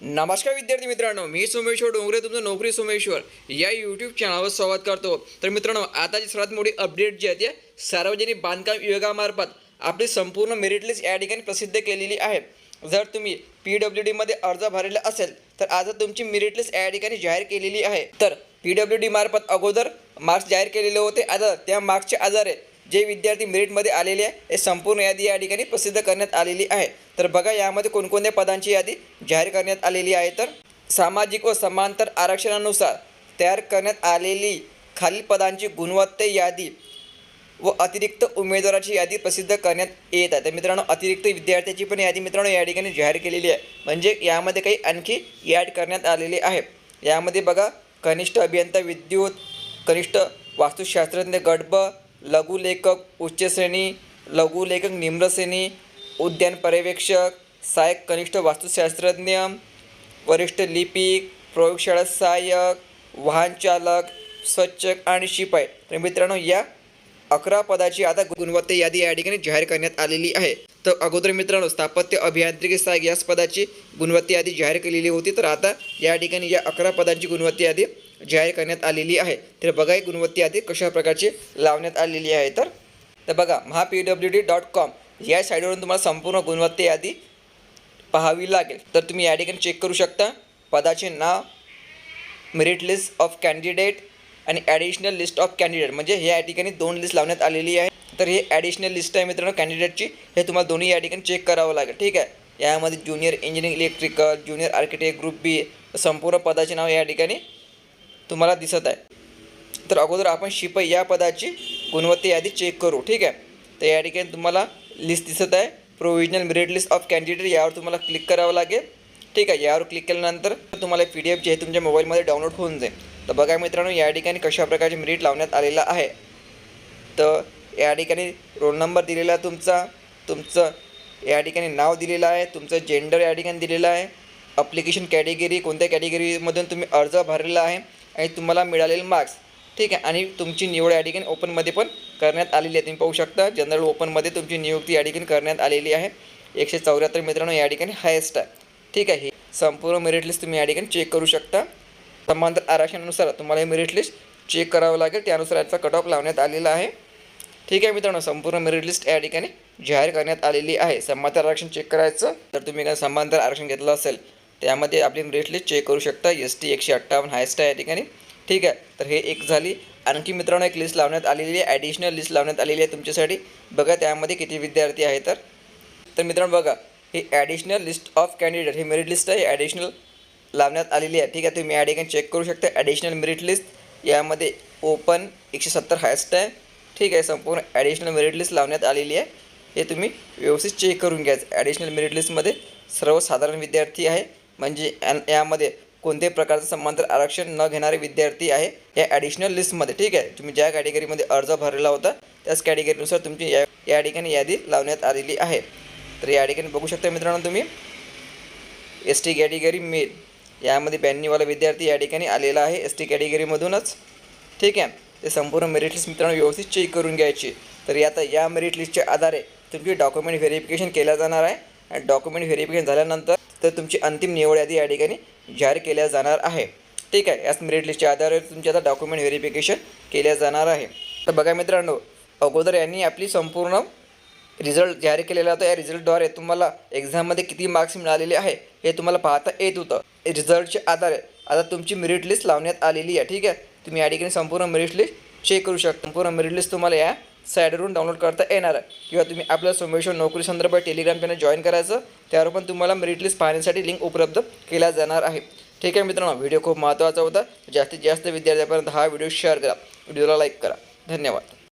नमस्कार विद्यार्थी मित्रांनो मी सोमेश्वर डोंगरे तुमचं नोकरी सोमेश्वर. या यूट्यूब चॅनलवर स्वागत करतो. तर मित्रांनो आताची सर्वात मोठी अपडेट जी आहे ती सार्वजनिक बांधकाम विभागामार्फत आपली संपूर्ण मेरिट लिस्ट या ठिकाणी प्रसिद्ध केलेली आहे. जर तुम्ही पी डब्ल्यू डीमध्ये अर्ज भरलेला असेल तर आज तुमची मेरिट लिस्ट या ठिकाणी जाहीर केलेली आहे. तर पी डब्ल्यू डी मार्फत अगोदर मार्क्स जाहीर केलेले होते. आता त्या मार्क्सच्या आधारे जे विद्यार्थी मेरिटमध्ये आलेले आहे हे संपूर्ण यादी या ठिकाणी प्रसिद्ध करण्यात आलेली आहे. तर बघा यामध्ये कोणकोणत्या पदांची यादी जाहीर करण्यात आलेली आहे? तर सामाजिक व समांतर आरक्षणानुसार तयार करण्यात आलेली खालील पदांची गुणवत्ते यादी व अतिरिक्त उमेदवाराची यादी प्रसिद्ध करण्यात येत आहे. तर मित्रांनो अतिरिक्त विद्यार्थ्याची पण यादी मित्रांनो या ठिकाणी जाहीर केलेली आहे. म्हणजे यामध्ये काही आणखी ॲड करण्यात आलेले आहे. यामध्ये बघा कनिष्ठ अभियंता विद्युत कनिष्ठ वास्तुशास्त्रज्ञ गडब लघुलेखक उच्चश्रेणी लघुलेखक निम्नश्रेणी उद्यान पर्यवेक्षक सहाय्यक कनिष्ठ वास्तुशास्त्रज्ञ वरिष्ठ लिपिक प्रयोगशाळा सहाय्यक वाहनचालक स्वच्छक आणि शिपाई. तर मित्रांनो या अकरा पदाची आता गुणवत्ता यादी या ठिकाणी जाहीर करण्यात आलेली आहे. तर अगोदर मित्रांनो स्थापत्य अभियांत्रिकी सहाय्यक याच पदाची गुणवत्ता यादी जाहीर केलेली होती. तर आता या ठिकाणी या अकरा पदांची गुणवत्ता यादी जाहीर करण्यात आलेली आहे. तर बघा ही गुणवत्ता यादी कशा प्रकारची लावण्यात आलेली आहे तर? तर बघा Maha P W D dot com या साईडवरून तुम्हाला संपूर्ण गुणवत्ता यादी पाहावी लागेल. तर तुम्ही या ठिकाणी चेक करू शकता. पदाचे नाव मेरिट लिस्ट ऑफ कॅन्डिडेट आणि ॲडिशनल लिस्ट ऑफ कॅन्डिडेट म्हणजे हे या ठिकाणी दोन लिस्ट लावण्यात आलेली आहे. तर हे ॲडिशनल लिस्ट आहे मित्रांनो कॅन्डिडेटची हे तुम्हाला दोन्ही या ठिकाणी चेक करावं लागेल. ठीक आहे? यामध्ये junior engineering electrical junior architect group B संपूर्ण पदाचे नाव या ठिकाणी तुम्हाला दिसत आहे. तर अगोदर आपण शिपाई या पदाची गुणवत्ता यादी चेक करू ठीक आहे? तर या ठिकाणी तुम्हाला लिस्ट दिसत आहे. Provisional merit list of candidate यावर तुम्हाला क्लिक करावं लागेल. ठीक आहे? यावर क्लिक केल्यानंतर तुम्हाला पी डी एफ जे आहे तुमच्या मोबाईलमध्ये डाउनलोड होऊन जाईल. तर बघा मित्रांनो या ठिकाणी कशा प्रकारचे मेरिट लावण्यात आलेलं आहे. तर या ठिकाणी रोल नंबर दिलेला आहे तुमचा. तुमचं या ठिकाणी नाव दिलेलं आहे. तुमचं जेंडर या ठिकाणी दिलेलं आहे. अप्लिकेशन कॅटेगरी कोणत्या कॅटेगरीमधून तुम्ही अर्ज भरलेला आहे. आणि तुम्हाला मिळालेले मार्क्स ठीक आहे? आणि तुमची निवड या ठिकाणी ओपनमध्ये पण करण्यात आलेली आहे. तुम्ही पाहू शकता जनरल ओपनमध्ये तुमची नियुक्ती या ठिकाणी करण्यात आलेली आहे. एकशे चौऱ्याहत्तर मित्रांनो या ठिकाणी हायेस्ट आहे. ठीक आहे? ही संपूर्ण मेरिट लिस्ट तुम्ही या ठिकाणी चेक करू शकता. समांतर आरक्षणानुसार तुम्हाला हे मेरिट लिस्ट चेक करावं लागेल. त्यानुसार याचा कट ऑफ लावण्यात आलेला आहे. ठीक आहे मित्रांनो? संपूर्ण मेरिट लिस्ट या ठिकाणी जाहीर करण्यात आलेली आहे. समांतर आरक्षण चेक करायचं. तर तुम्ही काय समांतर आरक्षण घेतलं असेल त्यामध्ये आपली मेरिट लिस्ट चेक करू शकता. एस टी एकशे अठ्ठावन्न हायस्ट आहे या ठिकाणी. ठीक आहे. तर हे एक झाली. आणखी मित्रांनो एक लिस्ट लावण्यात आलेली आहे. ॲडिशनल लिस्ट लावण्यात आलेली आहे तुमच्यासाठी. बघा त्यामध्ये किती विद्यार्थी आहे तर. तर मित्रांनो बघा. ही ॲडिशनल लिस्ट ऑफ कॅन्डिडेट ही मेरिट लिस्ट आहे. ॲडिशनल लावण्यात आलेली आहे. ठीक आहे. तुम्ही या ठिकाणी चेक करू शकता. ॲडिशनल मेरिट लिस्ट यामध्ये ओपन एकशे सत्तर हायस्ट आहे. ठीक आहे. संपूर्ण ॲडिशनल मेरिट लिस्ट लावण्यात आलेली आहे. हे तुम्ही व्यवस्थित चेक करून घ्यायचं ॲडिशनल मेरिट लिस्टमध्ये सर्वसाधारण विद्यार्थी आहे. म्हणजे यामध्ये कोणत्याही प्रकारचं समांतर आरक्षण न घेणारे विद्यार्थी आहे. या ॲडिशनल लिस्टमध्ये ठीक आहे? तुम्ही ज्या कॅटेगरीमध्ये अर्ज भरलेला होता त्याच कॅटेगरीनुसार तुमची या या ठिकाणी यादी लावण्यात आलेली आहे. तर या ठिकाणी बघू शकता मित्रांनो तुम्ही. एस टी कॅटेगरी मेल यामध्ये ब्याण्णववाला विद्यार्थी या ठिकाणी आलेला आहे एस टी कॅटेगरीमधूनच ठीक आहे? ते संपूर्ण मेरिट लिस्ट मित्रांनो व्यवस्थित चेक करून घ्यायची. तर आता या मेरिट लिस्टच्या आधारे तुमची डॉक्युमेंट व्हेरिफिकेशन केलं जाणार आहे. आणि डॉक्युमेंट व्हेरिफिकेशन झाल्यानंतर तर तुमची अंतिम निवड यादी या ठिकाणी जाहीर केल्या जाणार आहे. ठीक आहे याच मेरिट लिस्टच्या आधारे तुमचे आता डॉक्युमेंट व्हेरिफिकेशन केल्या जाणार आहे. तर बघा मित्रांनो अगोदर यांनी आपली संपूर्ण रिझल्ट जाहीर केलेला होता. या रिझल्टद्वारे तुम्हाला एक्झाममध्ये किती मार्क्स मिळालेले आहे हे तुम्हाला पाहता येत होतं. रिझल्टच्या आधारे आता तुमची मेरिट लिस्ट लावण्यात आलेली आहे. ठीक आहे तुम्ही या ठिकाणी संपूर्ण मेरिट लिस्ट चेक करू शकता. संपूर्ण मेरिट लिस्ट तुम्हाला या साईडवरून डाउनलोड करता येणार आहे. किंवा तुम्ही आपल्या सोमेश्वर नोकरी संदर्भात टेलिग्राम चॅनल जॉईन करायचं त्यावर पण तुम्हाला मेरिट लिस्ट पाहण्यासाठी लिंक उपलब्ध केला जाणार आहे. ठीक आहे मित्रांनो व्हिडिओ खूप महत्त्वाचा होता. जास्तीत जास्त विद्यार्थ्यांपर्यंत हा व्हिडिओ शेअर करा. व्हिडिओला लाईक करा. धन्यवाद.